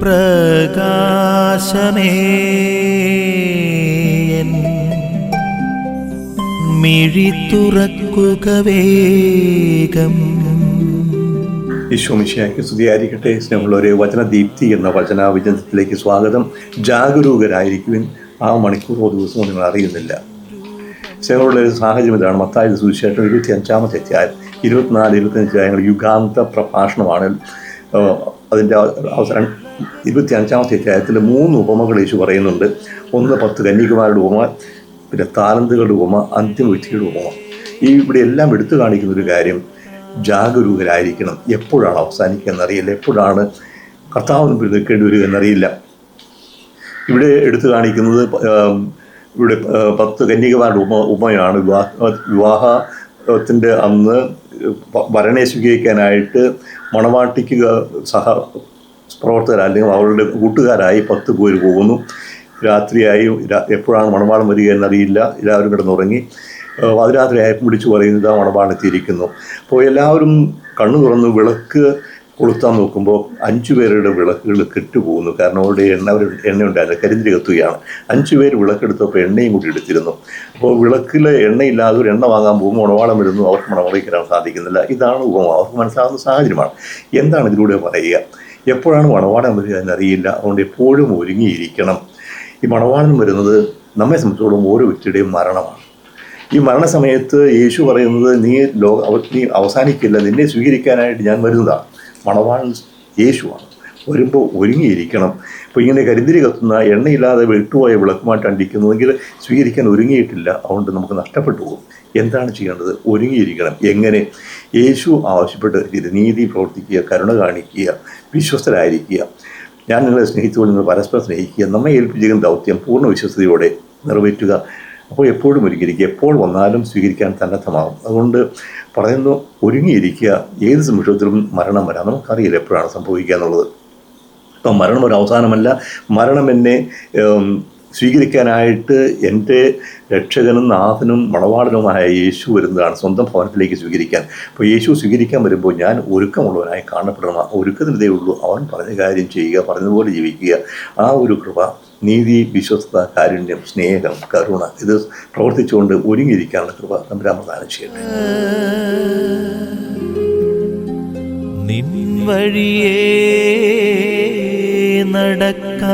പ്രകാശമേ. മിഴി തുറക്കുക വേഗം. ഈശോമിശിയാക്കി സ്തുതിയായിരിക്കട്ടെ. സ്നേഹമുള്ളവരെ വചനദീപ്തി എന്ന വചനാവിചനത്തിലേക്ക് സ്വാഗതം. ജാഗരൂകരായിരിക്കുവിൻ ആ മണിക്കൂറോ ദിവസമോ നിങ്ങൾ അറിയുന്നില്ല. സ്നേഹമുള്ള ഒരു സാഹചര്യം ഇതാണ്. മത്തായ സുവിശേഷം ഇരുപത്തി അഞ്ചാമത്തെ അധ്യായം ഇരുപത്തിനാല് ഇരുപത്തഞ്ച് അധ്യായങ്ങൾ യുഗാന്ത പ്രഭാഷണമാണ്. അതിന്റെ അവസരം ഇരുപത്തി അഞ്ചാമത്തെ അധ്യായത്തിൽ മൂന്ന് ഉപമകൾ യേശു പറയുന്നുണ്ട്. ഒന്ന് പത്ത് കന്യകുമാരുടെ ഉപമ പിന്നെ താലന്തുകളുടെ ഉപമ അന്തിമ വ്യക്തിയുടെ ഉപമ. ഈ ഇവിടെ എല്ലാം എടുത്തു കാണിക്കുന്ന ഒരു കാര്യം ജാഗരൂകരായിരിക്കണം. എപ്പോഴാണ് അവസാനിക്കുക എന്നറിയില്ല. എപ്പോഴാണ് കർത്താവിന് മുമ്പിൽ നിൽക്കേണ്ടി വരിക എന്നറിയില്ല. ഇവിടെ എടുത്തു കാണിക്കുന്നത് ഇവിടെ പത്ത് കന്യകമാരുടെ ഉപ ഉപമയാണ് വിവാഹ വിവാഹത്തിന്റെ അന്ന് വ- വരനെ സ്വീകരിക്കാനായിട്ട് മണവാട്ടിക്ക് സഹ പ്രവർത്തകർ അല്ലെങ്കിൽ അവരുടെ കൂട്ടുകാരായി പത്ത് പേര് പോകുന്നു. രാത്രിയായി എപ്പോഴാണ് മണവാളം വരിക എന്നറിയില്ല. എല്ലാവരും കിടന്നുറങ്ങി. പാതിരാത്രിയായപ്പോൾ വിളിച്ചു പറയുന്നത് ആ മണവാളെത്തിയിരിക്കുന്നു അപ്പോൾ എല്ലാവരും കണ്ണു തുറന്ന് വിളക്ക് കൊളുത്താൻ നോക്കുമ്പോൾ അഞ്ചു പേരുടെ വിളക്കുകൾ കെട്ടുപോകുന്നു. കാരണം അവരുടെ എണ്ണ എണ്ണ ഉണ്ടായിരുന്നു. കരിന്തിരി കത്തുകയാണ് അഞ്ചു പേര് വിളക്കെടുത്തപ്പോൾ എണ്ണയും കൂടി എടുത്തിരുന്നു. അപ്പോൾ വിളക്കിൽ എണ്ണയില്ലാതെ ഒരു എണ്ണ വാങ്ങാൻ പോകുമ്പോൾ ഉണവാളം വരുന്നു. അവർക്ക് മണവളിക്കാൻ സാധിക്കുന്നില്ല. ഇതാണ് ഉപമ. അവർക്ക് മനസ്സിലാകുന്ന സാഹചര്യമാണ്. എന്താണ് ഇതിലൂടെ പറയുക? എപ്പോഴാണ് മണവാളം വരിക എന്നറിയില്ല. അതുകൊണ്ട് എപ്പോഴും ഒരുങ്ങിയിരിക്കണം. ഈ മണവാളം വരുന്നത് നമ്മെ സംബന്ധിച്ചോളം ഓരോ വ്യക്തിയുടെയും മരണമാണ്. ഈ മരണസമയത്ത് യേശു പറയുന്നത് നീ ലോക നീ അവസാനിക്കില്ല. നിന്നെ സ്വീകരിക്കാനായിട്ട് ഞാൻ വരുന്നതാണ്. മണവാളൻ യേശുവാണ്. വരുമ്പോൾ ഒരുങ്ങിയിരിക്കണം. ഇപ്പോൾ ഇങ്ങനെ കരിന്തിരി കത്തുന്ന എണ്ണയില്ലാതെ വെട്ടുപോയ വിളക്കുമായിട്ട് അണ്ടിക്കുന്നതെങ്കിൽ സ്വീകരിക്കാൻ ഒരുങ്ങിയിട്ടില്ല. അതുകൊണ്ട് നമുക്ക് നഷ്ടപ്പെട്ടു പോകും. എന്താണ് ചെയ്യേണ്ടത്? ഒരുങ്ങിയിരിക്കണം. എങ്ങനെ? യേശു ആവശ്യപ്പെട്ട രീതി നീതി പ്രവർത്തിക്കുക കരുണ കാണിക്കുക വിശ്വസ്തരായിരിക്കുക. ഞാൻ നിങ്ങളെ സ്നേഹിച്ചുകൊണ്ട് നിങ്ങൾ പരസ്പരം സ്നേഹിക്കുക. നമ്മെ ഏൽപ്പിച്ചിരിക്കുന്ന ദൗത്യം പൂർണ വിശ്വസ്തയോടെ നിറവേറ്റുക. അപ്പോൾ എപ്പോഴും ഒരുങ്ങിയിരിക്കുക എപ്പോൾ വന്നാലും സ്വീകരിക്കാൻ സന്നദ്ധമാകും അതുകൊണ്ട് പറയുന്നു ഒരുങ്ങിയിരിക്കുക ഏത് നിമിഷത്തിലും മരണം വരാം. നമുക്കറിയില്ല എപ്പോഴാണ് സംഭവിക്കുക എന്നുള്ളത്. അപ്പം മരണം ഒരു അവസാനമല്ല. മരണം എന്നെ സ്വീകരിക്കാനായിട്ട് എന്റെ രക്ഷകനും നാഥനും മണവാളനുമായ യേശു വരുന്നതാണ് സ്വന്തം ഭവനത്തിലേക്ക് സ്വീകരിക്കാൻ. അപ്പോൾ യേശു സ്വീകരിക്കാൻ വരുമ്പോൾ ഞാൻ ഒരുക്കമുള്ളവനായി കാണപ്പെടണം. ഒരുക്കത്തിനതേ ഉള്ളൂ. അവൻ പറഞ്ഞ കാര്യം ചെയ്യുക പറഞ്ഞതുപോലെ ജീവിക്കുക. ആ ഒരു കൃപ നീതി വിശ്വസ്തത കാരുണ്യം സ്നേഹം കരുണ ഇത് പ്രവർത്തിച്ചുകൊണ്ട് ഒരുങ്ങിയിരിക്കാനുള്ള കൃപ തമ്പുരാൻ പ്രദാനം ചെയ്യട്ടെ. നിൻ വഴിയേ നടക്ക